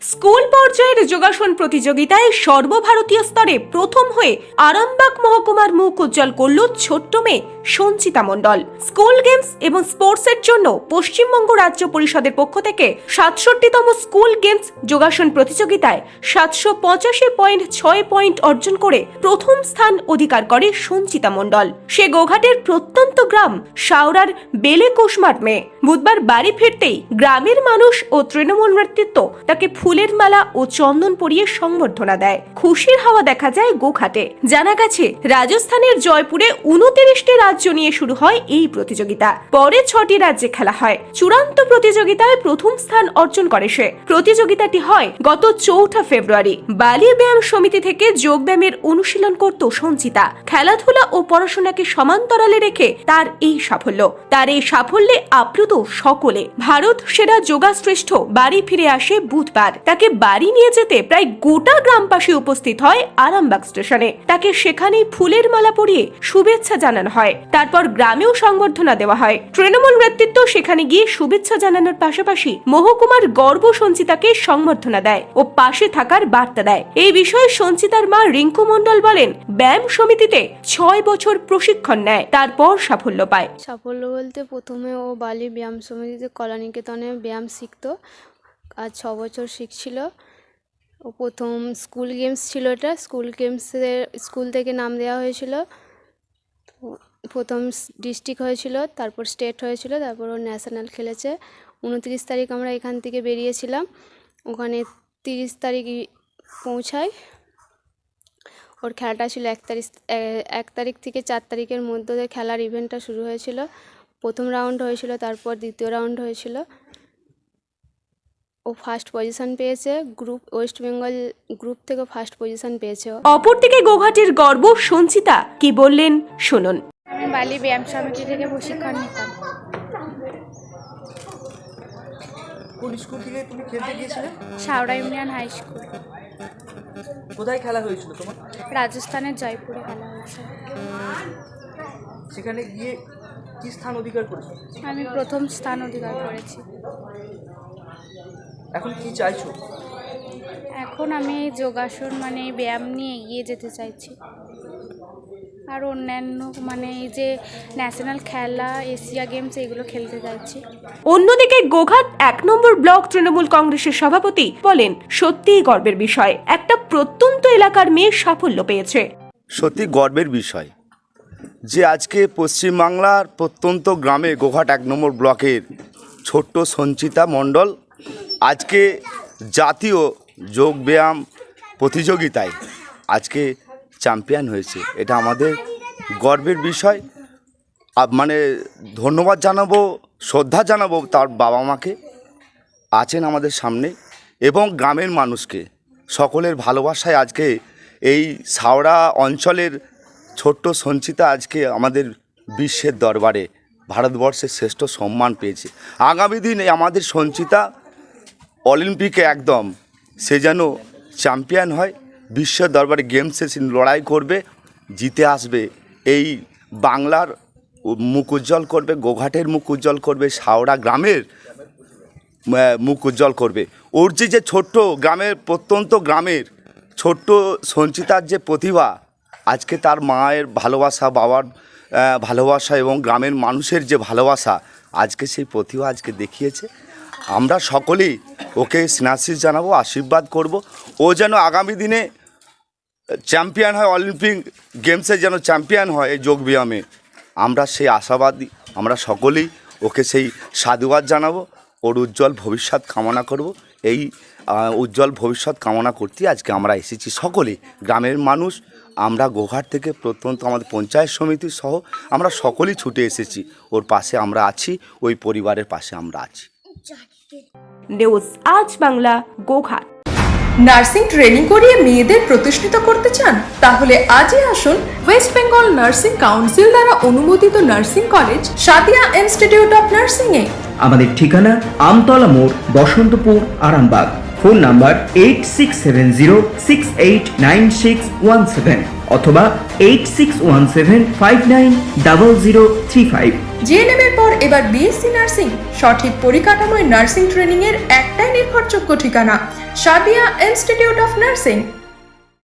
School পর্যায়ের যোগাসন প্রতিযোগিতায় সর্বভারতীয় স্তরে প্রথম হয়ে আরামবাগ মহকুমার মুখ উজ্জ্বল করল ছোট্ট মেয়ে। সঞ্চিতা মণ্ডল। স্কুল গেমস এবং স্পোর্টসের জন্য পশ্চিমবঙ্গ রাজ্য পরিষদের পক্ষ থেকে সাতষট্টিতম স্কুল গেমস যোগাসন প্রতিযোগিতায় সাতশো পঁচাশি পয়েন্ট ছয় পয়েন্ট অর্জন করে প্রথম স্থান অধিকার করে সঞ্চিতা মণ্ডল। সে গোঘাটের প্রত্যন্ত গ্রাম শাওরার বেলে কোষমার মেয়ে। বুধবার বাড়ি ফিরতেই গ্রামের মানুষ ও তৃণমূল নেতৃত্ব তাকে ফুলের মালা ও চন্দন পরিয়ে সংবর্ধনা দেয়। খুশির হাওয়া দেখা যায় গোঘাটে। জানা গেছে, রাজস্থানের জয়পুরে উনতিরিশটি রাজ্য নিয়ে শুরু হয় এই প্রতিযোগিতা। পরে ছটি রাজ্যে খেলা হয়। চূড়ান্ত প্রতিযোগিতায় প্রথম স্থান অর্জন করে সে। প্রতিযোগিতাটি হয় গত চৌঠা ফেব্রুয়ারি। বালি ব্যায়াম সমিতি থেকে যোগব্যায়ামের অনুশীলন করত সঞ্চিতা। খেলাধুলা ও পড়াশোনাকে সমান্তরালে রেখে তার এই সাফল্য। তার এই সাফল্যে আপ্লুত সকলে। ভারত সেরা যোগাশ্রেষ্ঠ বাড়ি ফিরে আসে বুধবার। তাকে বাড়ি নিয়ে যেতে প্রায় গোটা গ্রামবাসী উপস্থিত হয় আরামবাগ স্টেশনে। তাকে সেখানেই ফুলের মালা পরিয়ে শুভেচ্ছা জানানো হয়। তারপর গ্রামেও সংবর্ধনা দেওয়া হয়। তৃণমূল নেতৃত্ব সেখানে গিয়ে শুভেচ্ছা জানানোর পাশাপাশি মহকুমার গর্ব সঞ্চিতাকে সংবর্ধনা দেয় ও পাশে থাকার বার্তা দেয়। এই বিষয়ে সঞ্চিতার মা রিঙ্কু মণ্ডল বলেন, ব্যায়াম সমিতিতে ছয় বছর প্রশিক্ষণ নেয়, তারপর সাফল্য পায়। সাফল্য বলতে প্রথমে ও বালি ব্যায়াম সমিতিতে কলানিকেতনে ব্যায়াম শিখতো, আর ছ বছর শিখছিল। ও প্রথম স্কুল গেমস ছিল এটা। স্কুল গেমসের, স্কুল থেকে নাম দেওয়া হয়েছিল প্রথম ডিস্ট্রিক্ট হয়েছিল, তারপর স্টেট হয়েছিল, তারপর ও ন্যাশনাল খেলেছে। উনত্রিশ তারিখ আমরা এখান থেকে বেরিয়েছিলাম। ওখানে তিরিশ তারিখ পৌঁছায়। ওর খেলাটা ছিল এক তারিখ এক তারিখ থেকে চার তারিখের মধ্যে খেলার ইভেন্টটা শুরু হয়েছিল। প্রথম রাউন্ড হয়েছিল, তারপর দ্বিতীয় রাউন্ড হয়েছিল। ও ফার্স্ট পজিশন পেয়েছে গ্রুপ ওয়েস্ট বেঙ্গল গ্রুপ থেকে ফার্স্ট পজিশন পেয়েছে ও। অপরদিকে গোঘাটের গর্ব সঞ্চিতা কি বললেন শুনুন। আমি বালি ব্যায়াম সমিতি থেকে প্রশিক্ষণ নিতাম। কোন স্কুল থেকে তুমি খেলতে গিয়েছিলে? সাউরা ইউনিয়ন হাই স্কুল কোথায় খেলা হয়েছিল তোমার? রাজস্থানের জয়পুরে খেলা হয়েছে সেখানে গিয়ে কি স্থান অধিকার করেছ? আমি প্রথম স্থান অধিকার করেছি। এখন কি চাইছো? এখন আমি যোগাসন মানে ব্যায়াম নিয়ে এগিয়ে যেতে চাইছি। আর অন্যান্য মানে এই যে ন্যাশনাল খেলা এশিয়া গেমস এগুলো খেলতে চাইছি। অন্যদিকে গোঘাট এক নম্বর ব্লক তৃণমূল কংগ্রেসের সভাপতি বলেন সত্যিই গর্বের বিষয় একটা প্রত্যন্ত এলাকার মেয়ে সাফল্য পেয়েছে। সত্যি গর্বের বিষয় যে আজকে পশ্চিমবাংলার প্রত্যন্ত গ্রামে গোঘাট এক নম্বর ব্লকের ছোট্ট সঞ্চিতা মণ্ডল আজকে জাতীয় যোগব্যায়াম প্রতিযোগিতায় আজকে চ্যাম্পিয়ন হয়েছে। এটা আমাদের গর্বের বিষয়। মানে ধন্যবাদ জানাব, শ্রদ্ধা জানাব তার বাবা মাকে। আছেন আমাদের সামনে এবং গ্রামের মানুষকে। সকলের ভালোবাসায় আজকে এই সাওড়া অঞ্চলের ছোট্ট সঞ্চিতা আজকে আমাদের বিশ্বের দরবারে, ভারতবর্ষের শ্রেষ্ঠ সম্মান পেয়েছে। আগামী দিনে আমাদের সঞ্চিতা অলিম্পিকে একদম সে যেন চ্যাম্পিয়ন হয়, বিশ্বের দরবারে গেমসে সে লড়াই করবে, জিতে আসবে। এই বাংলার মুখ উজ্জ্বল করবে, গোঘাটের মুখ উজ্জ্বল করবে সাওড়া গ্রামের মুখ উজ্জ্বল করবে। ওর যে যে ছোট্ট গ্রামের, প্রত্যন্ত গ্রামের, ছোট্ট সঞ্চিতার যে প্রতিভা, আজকে তার মায়ের ভালোবাসা, বাবার ভালোবাসা এবং গ্রামের মানুষের যে ভালোবাসা, আজকে সেই প্রতিভা আজকে দেখিয়েছে। আমরা সকলেই ওকে স্নাসিস জানাব, আশীর্বাদ করব। ও যেন আগামী দিনে চ্যাম্পিয়ন হয়, অলিম্পিক গেমসে যেন চ্যাম্পিয়ন হয় এই যোগব্যায়ামে। আমরা সেই আশাবাদী, আমরা সকলেই ওকে সেই সাধুবাদ জানাব। ওর উজ্জ্বল ভবিষ্যৎ কামনা করব। এই উজ্জ্বল ভবিষ্যৎ কামনা করতে আজকে আমরা এসেছি সকলেই গ্রামের মানুষ, আমরা গোঘাট থেকে প্রত্যন্ত আমাদের পঞ্চায়েত সমিতি সহ আমরা সকলেই ছুটে এসেছি। ওর পাশে আমরা আছি, ওই পরিবারের পাশে আমরা আছি। নিউজ আজ বাংলা গোঘাট। নার্সিং ট্রেনিং করিয়ে মেয়েদের প্রতিষ্ঠিত করতে চান তাহলে আজই আসুন ওয়েস্ট বেঙ্গল নার্সিং কাউন্সিল দ্বারা অনুমোদিত nursing college Sadia institute of nursing এ আমাদের ঠিকানা আমতলা মোড় Basantapur Arambagh. Phone number eight six seven zero six eight nine six one seven অথবা eight six one seven five nine double zero three five GNM এর পর এবার BSc nursing সঠিক পরিকাঠামোয় nursing training এর একটাই নির্ভরযোগ্য ঠিকানা, সাদিয়া ইনস্টিটিউট অফ নার্সিং